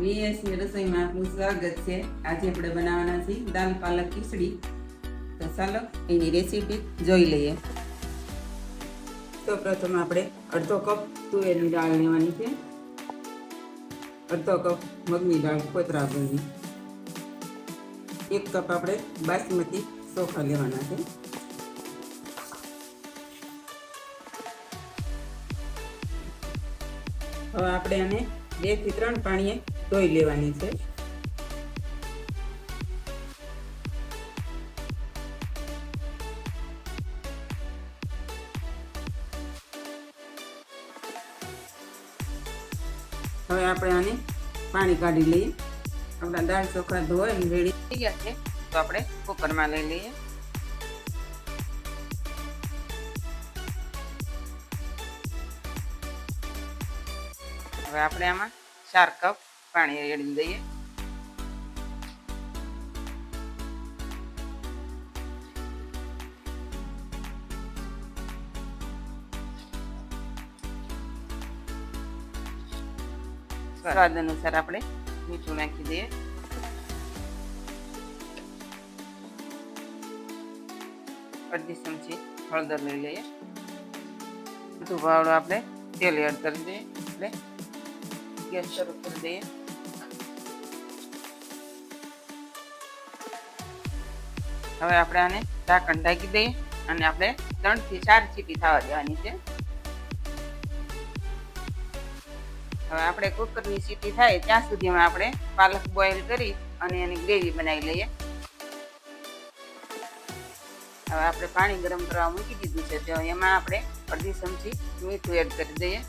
વીએસની રસોઈમાં આપનું સ્વાગત છે. આજે આપણે બનાવવાના છે દાલ, પાલક, ખીચડી. તો ચાલો એની રેસીપી જોઈ લઈએ. તો પ્રથમ આપણે અડધો કપ તુવેરની દાળ લેવાની છે. અડધો કપ મગની દાળ કોતરાબરની એક કપ આપણે બાસમતી ચોખા લેવાના છે. હવે આપણે આને બેથી ત્રણ પાણીએ ધોઈ લેવાની છે. હવે આપણે આને પાણી કાઢી લઈએ. આપણા દાળ ચોખા ધોઈને રેડી થઈ ગયા છે. તો આપણે કુકરમાં લઈ લઈએ. હવે આપણે આમાં ચાર કપ પાણી રેડીને દઈએ. સ્વાદ અનુસાર આપણે મીઠું નાખી દઈએ. અડધી ચમચી હળદર લઈ લઈએ. બધું વાવડો આપણે તેલ એડ કરી દઈએ. એટલે ગેસ શરૂ કરી દઈએ. હવે આપણે આને ઢાંકણ ઢાંકી દઈએ અને આપણે ત્રણથી ચાર સીટી થવા દેવાની છે. હવે આપણે કુકરની સીટી થાય ત્યાં સુધીમાં આપણે પાલક બોઇલ કરી અને એની ગ્રેવી બનાવી લઈએ. હવે આપણે પાણી ગરમ કરવા મૂકી દીધું છે, તો એમાં આપણે અડધી ચમચી મીઠું એડ કરી દઈએ.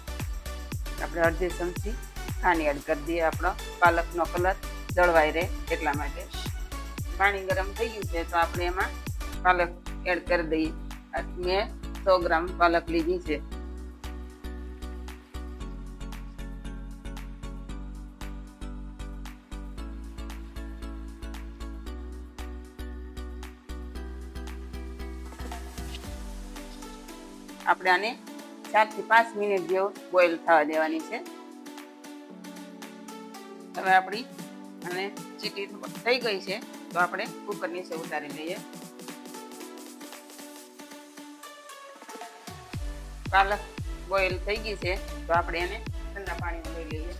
આપણે અડધી ચમચી ખાંડ એડ કરી દઈએ, આપણો પાલકનો કલર જળવાઈ રહે એટલા માટે. પાણી ગરમ થઈ ગયું છે, તો આપણે એમાં પાલક એડ કરી દઈએ. મેં સો ગ્રામ પાલક લીધી છે. આપણે આને ચારથી પાંચ મિનિટ જેવો બોઇલ થવા દેવાની છે. હવે આપણી અને ચીટી થઈ ગઈ છે. તો આપણે કુકર નીચે ઉતારી લઈએ. પાલક બોઇલ થઈ ગઈ છે, તો આપણે એને ઠંડા પાણીમાં લઈ લઈએ.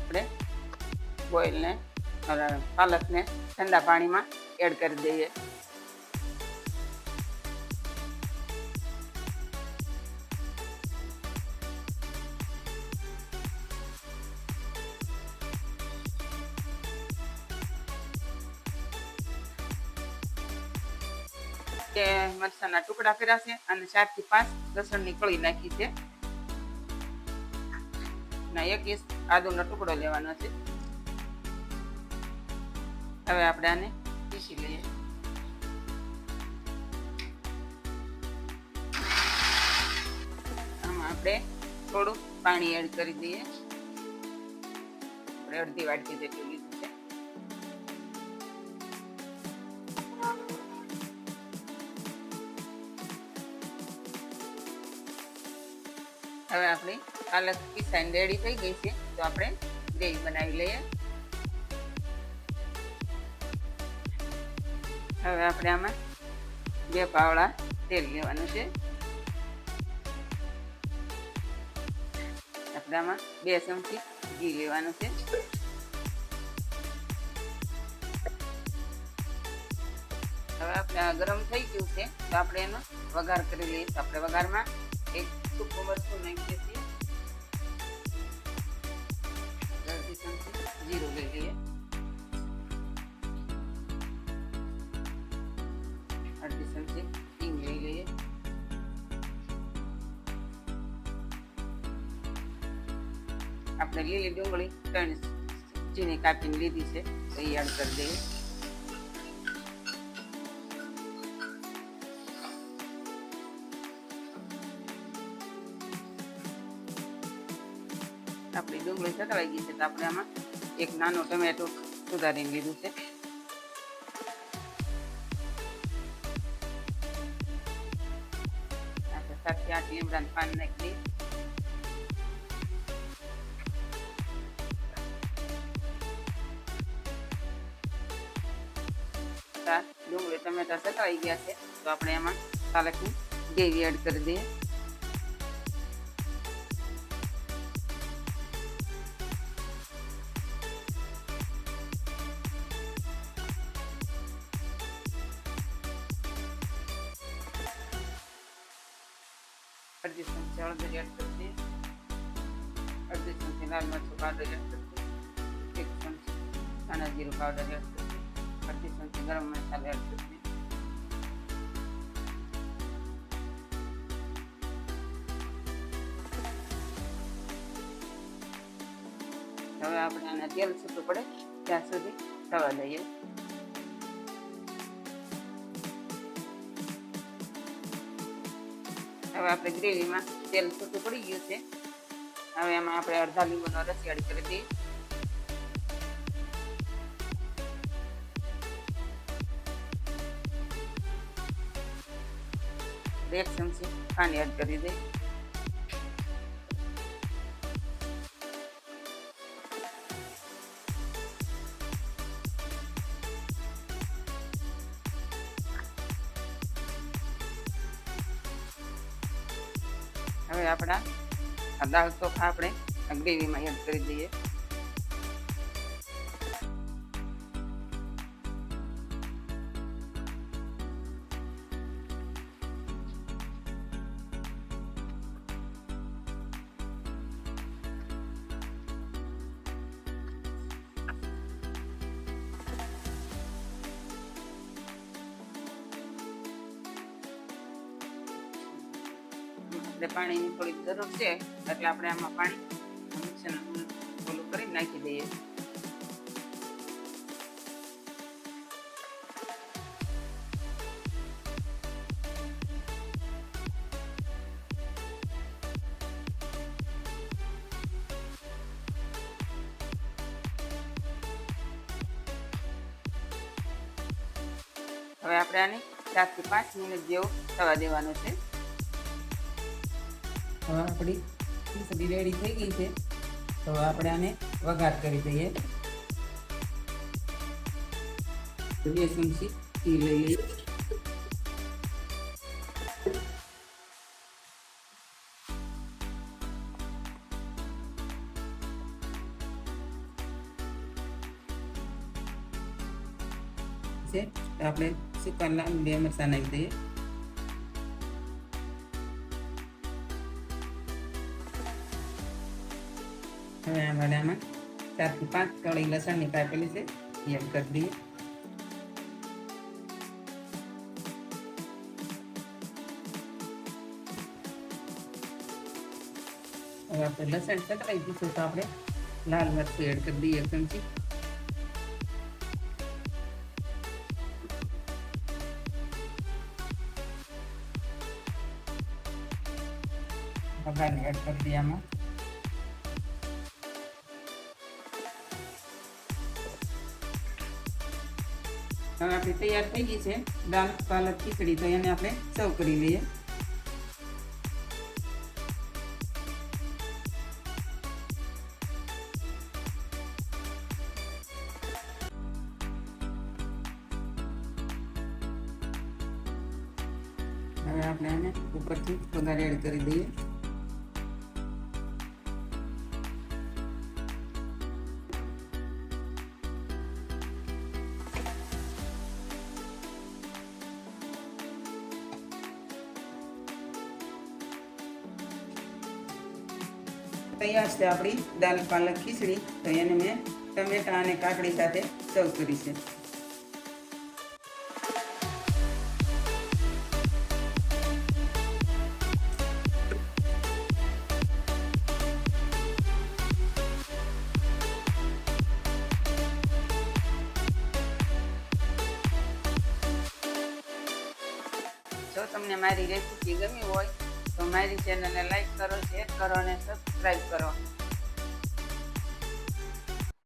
આપણે બોઇલને પાલકને ઠંડા પાણીમાં એડ કરી દઈએ. તે મરચાના ટુકડા કર્યા છે અને ચારથી પાંચ લસણની કળી નાખી છે. ના એક ઇંચ આદુનો ટુકડો લેવાનો છે. હવે આપણે આને પીસી લઈએ. આમાં આપણે થોડું પાણી એડ કરી દઈએ. આપણે અડધી વાટકી જેટલું લીધું છે. હવે આપણી પાલક પીસાઈને રેડી થઈ ગઈ છે, તો આપણે ગ્રેવી બનાવી લઈએ. હવે આપણે આમાં બે પાવડા તેલ લેવાનું છે. આપણે આમાં બે ચમચી ઘી લેવાનું છે. હવે આપણે ગરમ થઈ ગયું છે, તો આપણે એનો વઘાર કરી લઈએ. આપણે વઘારમાં એક સૂકું મરચું નાખીએ છીએ અડધી ચમચી જીરું લઈ લઈએ. અડધી લઈ લઈએ. આપણે લીલી ડુંગળી ત્રણ ચીની કાપીને લીધી છે તો એ એડ કરી દઈએ. ડુંગળી સતળાઈ ગઈ છે તો આપણે આમાં એક નાનો ટમેટો સુધારીને લીધું છે. આપણે સાતથી આઠ લીમડાના પાન નાખી દઈએ. ચાર ડુંગળી ટમેટા સતળાઈ ગયા છે. તો આપણે એમાં પાલકની ગ્રેવી એડ કરી દઈએ. અડધી ચમચી હળદર એડ કરી દઈએ. અડધી ચમચી લાલ મરચું પાવડર એડ કરી દઈએ. એક ચમચી ધાણા જીરું પાવડર એડ કરી દઈએ. અડધી ચમચી ગરમ મસાલા એડ કરી દઈએ. હવે આપણે આને તેલ છૂટું પડે. ત્યાં સુધી થવા દઈએ. હવે આપણે ગ્રેવીમાં તેલ છૂટું પડી ગયું છે. હવે એમાં આપણે અડધા લીંબુનો રસ એડ કરી દઈએ. એક ચમચી ખાંડ એડ કરી દઈએ. હવે આપણા આ દાળ ચોખા આપણે ગ્રેવીમાં એડ કરી દઈએ. આપણે પાણીની થોડીક જરૂર છે, એટલે આપણે આમાં પાણી મિક્સરનું ઓલું કરી નાખી દઈએ. હવે આપણે આને ચારથી પાંચ મિનિટ જેવું થવા દેવાનું છે. હવે આપણી ખીચડી રેડી થઈ ગઈ છે. તો આપણે આને વઘાર કરી દઈએ. બે ચમચી ઘી લઈ લઈએ. છે. આપણે સુકા લાલ બે મરચાં નાખી દઈએ. હવે આ વડામાં ચારથી પાંચ કળી લસણની કાપેલી છે, એ એડ કરી દઈએ. હવે આપણે લસણ ચકરાઈ દીધું તો આપણે લાલ મરચું એડ કરી દઈએ એક ચમચી. બધાને એડ કરી દઈએ આમાં. હવે આપણી તૈયાર થઈ ગઈ છે દાલ પાલક ખીચડી. તો એને આપણે સર્વ કરી લઈએ. હવે આપણે આને ઉપરથી વઘાર એડ કરી દઈએ. તૈયાર છે આપણી દાલ પાલક, ખીચડી. તો એને મેં ટમેટા અને કાકડી સાથે સર્વ કરી છે. જો તમને મારી રેસીપી ગમી હોય તો મારી ચેનલને લાઈક કરો શેર કરો અને સબસ્ક્રાઈબ કરો.